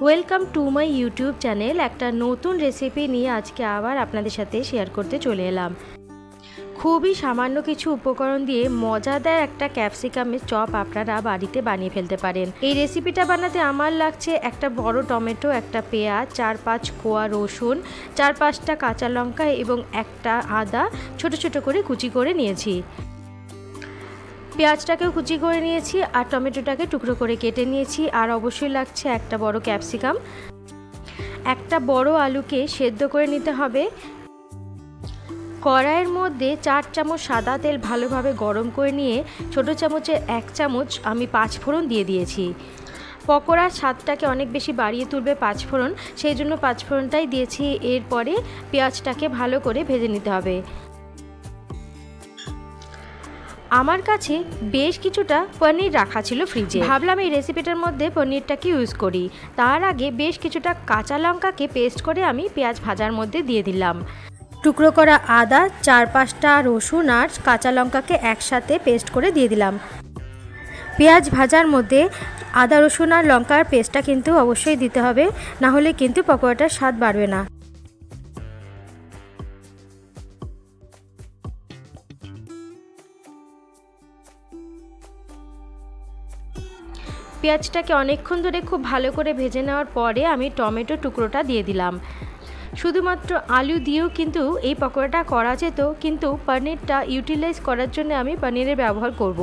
Welcome to my YouTube channel একটা নতুন recipe নিয়ে আজকে আবার আপনাদের সাথে শেয়ার করতে চলে এলাম। খুবই সামান্য কিছু উপকরণ দিয়ে মজাদার একটা ক্যাপসিকামের চপ আপনারা বাড়িতে বানিয়ে ফেলতে পারেন। এই রেসিপিটা বানাতে আমার লাগছে একটা বড় টমেটো, একটা পেঁয়াজ, চার পাঁচ কোয়া রসুন, চার পাঁচটা কাঁচা লঙ্কা এবং একটা আদা ছোট ছোট করে কুচি করে নিয়েছি। পেঁয়াজটাকেও কুচি করে নিয়েছি আর টমেটোটাকে টুকরো করে কেটে নিয়েছি আর অবশ্যই লাগছে একটা বড় ক্যাপসিকাম। একটা বড় আলুকে সেদ্ধ করে নিতে হবে। কড়াইয়ের মধ্যে চার চামচ সাদা তেল ভালোভাবে গরম করে নিয়ে ছোট চামচে এক চামচ আমি পাঁচ ফোড়ন দিয়ে দিয়েছি। পকোড়ার স্বাদটাকে অনেক বেশি বাড়িয়ে তুলবে পাঁচফোড়ন, সেই জন্য পাঁচফোড়নটাই দিয়েছি। এরপরে পেঁয়াজটাকে ভালো করে ভেজে নিতে হবে। আমার কাছে বেশ কিছুটা পনির রাখা ছিল ফ্রিজে। ভাবলাম এই রেসিপিটার মধ্যে পনিরটাকে ইউজ করি। তার আগে বেশ কিছুটা কাঁচা লঙ্কাকে পেস্ট করে আমি পেঁয়াজ ভাজার মধ্যে দিয়ে দিলাম। টুকরো করা আদা, চার পাঁচটা রসুন আর কাঁচা লঙ্কাকে একসাথে পেস্ট করে দিয়ে দিলাম। পেঁয়াজ ভাজার মধ্যে আদা, রসুন আর লঙ্কার পেস্টটা কিন্তু অবশ্যই দিতে হবে, না হলে কিন্তু পকোড়াটার স্বাদ বাড়বে না। পেঁয়াজটাকে অনেকক্ষণ ধরে খুব ভালো করে ভেজে নেওয়ার পরে আমি টমেটো টুকরোটা দিয়ে দিলাম শুধুমাত্র আলু দিয়েও কিন্তু এই পকোড়াটা করা যেত, কিন্তু পনিরটা ইউটিলাইজ করার জন্য আমি পনিরের ব্যবহার করব।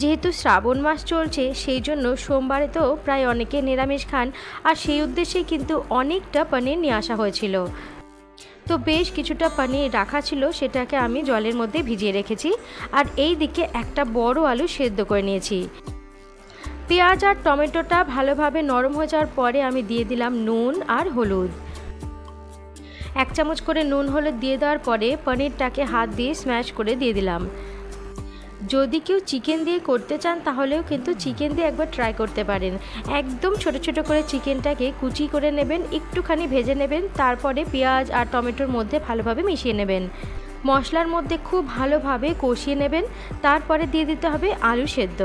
যেহেতু শ্রাবণ মাস চলছে, সেই জন্য সোমবারে তো প্রায় অনেকে নিরামিষ খান, আর সেই উদ্দেশ্যেই কিন্তু অনেকটা পনির নিয়ে আসা হয়েছিল তো বেশ কিছুটা পানির রাখা ছিল, সেটাকে আমি জলের মধ্যে ভিজিয়ে রেখেছি। আর এই দিকে একটা বড় আলু সেদ্ধ করে নিয়েছি। পেঁয়াজ আর টমেটোটা ভালোভাবে নরম হয়ে যাওয়ার পরে আমি দিয়ে দিলাম নুন আর হলুদ। এক চামচ করে নুন হলুদ দিয়ে দেওয়ার পরে পনিরটাকে হাত দিয়ে স্ম্যাশ করে দিয়ে দিলাম। যদি কেউ চিকেন দিয়ে করতে চান, তাহলেও কিন্তু চিকেন দিয়ে একবার ট্রাই করতে পারেন। একদম ছোট ছোট করে চিকেনটাকে কুচি করে নেবেন, একটুখানি ভেজে নেবেন, তারপরে পেঁয়াজ আর টমেটোর মধ্যে ভালোভাবে মিশিয়ে নেবেন। মশলার মধ্যে খুব ভালোভাবে কষিয়ে নেবেন, তারপরে দিয়ে দিতে হবে আলু সেদ্ধ।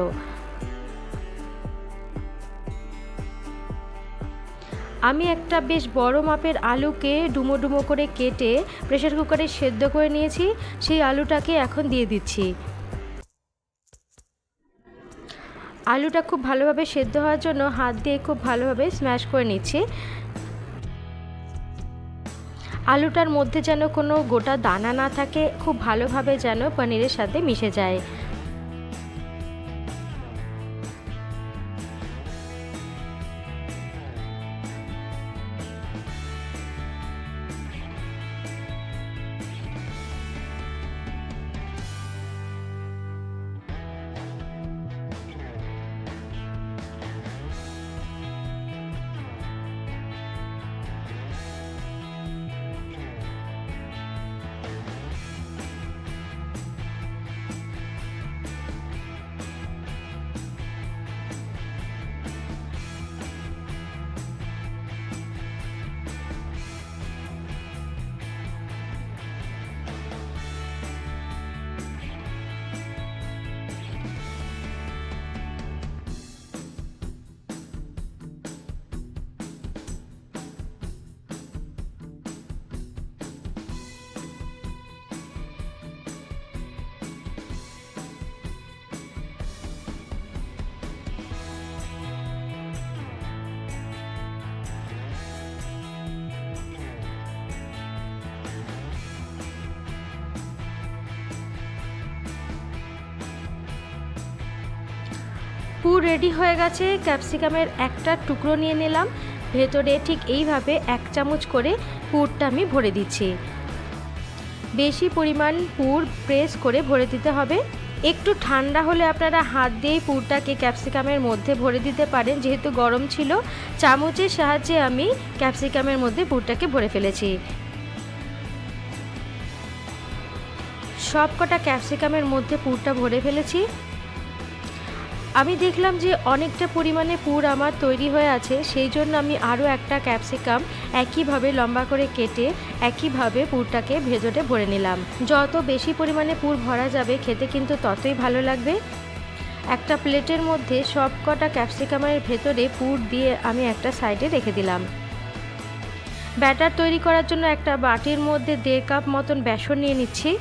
আমি একটা বেশ বড় মাপের আলুকে ডুমো ডুমো করে কেটে প্রেশার কুকারে সেদ্ধ করে নিয়েছি, সেই আলুটাকে এখন দিয়ে দিচ্ছি। আলুটা খুব ভালোভাবে সেদ্ধ হওয়ার জন্য হাত দিয়ে খুব ভালোভাবে স্ম্যাশ করে নিচ্ছি। আলুটার মধ্যে যেন কোনো গোটা দানা না থাকে, খুব ভালোভাবে যেন পনিরের সাথে মিশে যায়। পুর রেডি হয়ে গেছে। ক্যাপসিকামের একটা টুকরো নিয়ে নিলাম। ভেতরে ঠিক এইভাবে এক চামচ করে পুরটা আমি ভরে দিচ্ছি। বেশি পরিমাণ পুর প্রেস করে ভরে দিতে হবে। একটু ঠান্ডা হলে আপনারা হাত দিয়েই পুরটাকে ক্যাপসিকামের মধ্যে ভরে দিতে পারেন। যেহেতু গরম ছিল, চামচের সাহায্যে আমি ক্যাপসিকামের মধ্যে পুরটাকে ভরে ফেলেছি। সব কটা ক্যাপসিকামের মধ্যে পুরটা ভরে ফেলেছি। আমি দেখলাম যে অনেকটা পরিমাণে পুর আমার তৈরি হয়ে আছে, সেই জন্য আমি আরও একটা ক্যাপসিকাম একইভাবে লম্বা করে কেটে একইভাবে পুরটাকে ভেতরে ভরে নিলাম। যত বেশি পরিমাণে পুর ভরা যাবে, খেতে কিন্তু ততই ভালো লাগবে। একটা প্লেটের মধ্যে সব কটা ক্যাপসিকামের ভেতরে পুর দিয়ে আমি একটা সাইডে রেখে দিলাম। ব্যাটার তৈরি করার জন্য একটা বাটির মধ্যে দেড় কাপ মতন বেসন নিয়ে নিচ্ছি।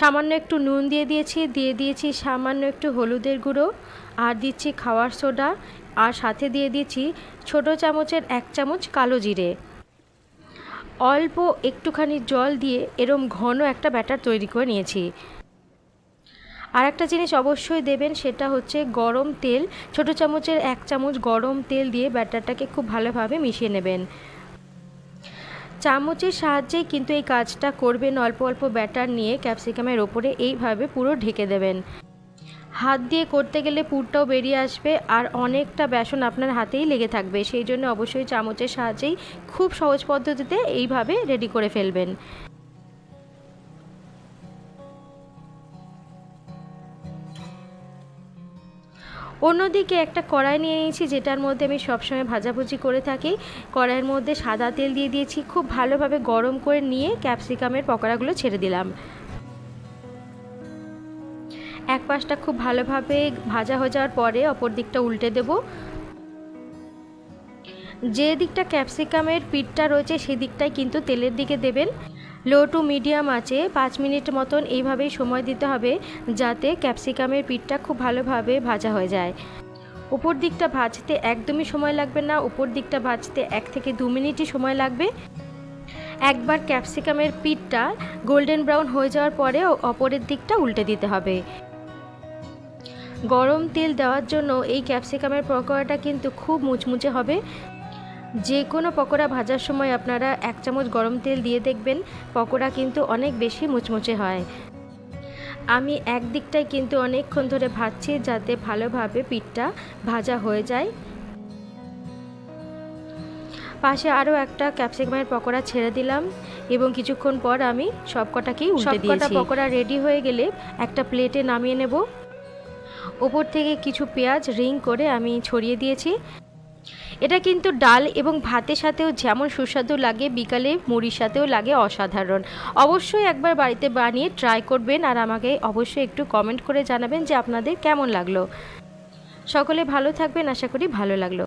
সামান্য একটু নুন দিয়ে দিয়েছি দিয়ে দিয়েছি সামান্য একটু হলুদের গুঁড়ো, আর দিচ্ছি খাওয়ার সোডা, আর সাথে দিয়ে দিচ্ছি ছোট চামচের এক চামচ কালো জিরে। অল্প একটুখানি জল দিয়ে এরম ঘন একটা ব্যাটার তৈরি করে নিয়েছি। আর একটা জিনিস অবশ্যই দেবেন, সেটা হচ্ছে গরম তেল। ছোট চামচের এক চামচ গরম তেল দিয়ে ব্যাটারটাকে খুব ভালোভাবে মিশিয়ে নেবেন। চামচের সাহায্যেই কিন্তু এই কাজটা করবেন অল্প অল্প ব্যাটার নিয়ে ক্যাপসিকামের ওপরে এইভাবে পুরো ঢেকে দেবেন। হাত দিয়ে করতে গেলে পুরটাও বেরিয়ে আসবে আর অনেকটা বেসন আপনার হাতেই লেগে থাকবে। সেই জন্য অবশ্যই চামচের সাহায্যেই খুব সহজ পদ্ধতিতে এইভাবে রেডি করে ফেলবেন। অন্যদিকে একটা কড়াই নিয়ে নিয়েছি, যেটার মধ্যে আমি সবসময় ভাজাভুজি করে থাকি। কড়াইয়ের মধ্যে সাদা তেল দিয়ে দিয়েছি, খুব ভালোভাবে গরম করে নিয়ে ক্যাপসিকামের পকোড়াগুলো ছেড়ে দিলাম। এক পাশটা খুব ভালোভাবে ভাজা হয়ে যাওয়ার পরে অপর দিকটা উল্টে দেব। যে দিকটা ক্যাপসিকামের পিঠটা রয়েছে সেই দিকটাই কিন্তু তেলের দিকে দেবেন। লো টু মিডিয়াম আছে, পাঁচ মিনিট মতন এইভাবেই সময় দিতে হবে যাতে ক্যাপসিকামের পিঠটা খুব ভালোভাবে ভাজা হয়ে যায়। উপর দিকটা ভাজতে একদমই সময় লাগবে না, উপর দিকটা ভাজতে এক থেকে দু মিনিটই সময় লাগবে। একবার ক্যাপসিকামের পিঠটা গোল্ডেন ব্রাউন হয়ে যাওয়ার পরে অপরের দিকটা উল্টে দিতে হবে। গরম তেল দেওয়ার জন্য এই ক্যাপসিকামের পকোড়াটা কিন্তু খুব মুচমুচে হবে। যে কোনো পকোড়া ভাজার সময় আপনারা এক চামচ গরম তেল দিয়ে দেখবেন পকোড়া কিন্তু অনেক বেশি মুচমুচে হয়। আমি এক দিকটাই কিন্তু অনেকক্ষণ ধরে ভাজছি যাতে ভালোভাবে পিঠটা ভাজা হয়ে যায়। পাশে আরও একটা ক্যাপসিকামের পকোড়া ছেড়ে দিলাম এবং কিছুক্ষণ পর আমি সব কটাকেই উল্টে দিয়েছি। পকোড়া রেডি হয়ে গেলে একটা প্লেটে নামিয়ে নেব। ওপর থেকে কিছু পেঁয়াজ রিং করে আমি ছড়িয়ে দিয়েছি। এটা কিন্তু ডাল এবং ভাতের সাথেও যেমন সুস্বাদু লাগে, বিকালে মুড়ির সাথেও লাগে অসাধারণ। অবশ্যই একবার বাড়িতে বানিয়ে ট্রাই করবেন আর আমাকে অবশ্যই একটু কমেন্ট করে জানাবেন যে আপনাদের কেমন লাগল। সকলে ভালো থাকবেন, আশা করি ভালো লাগল।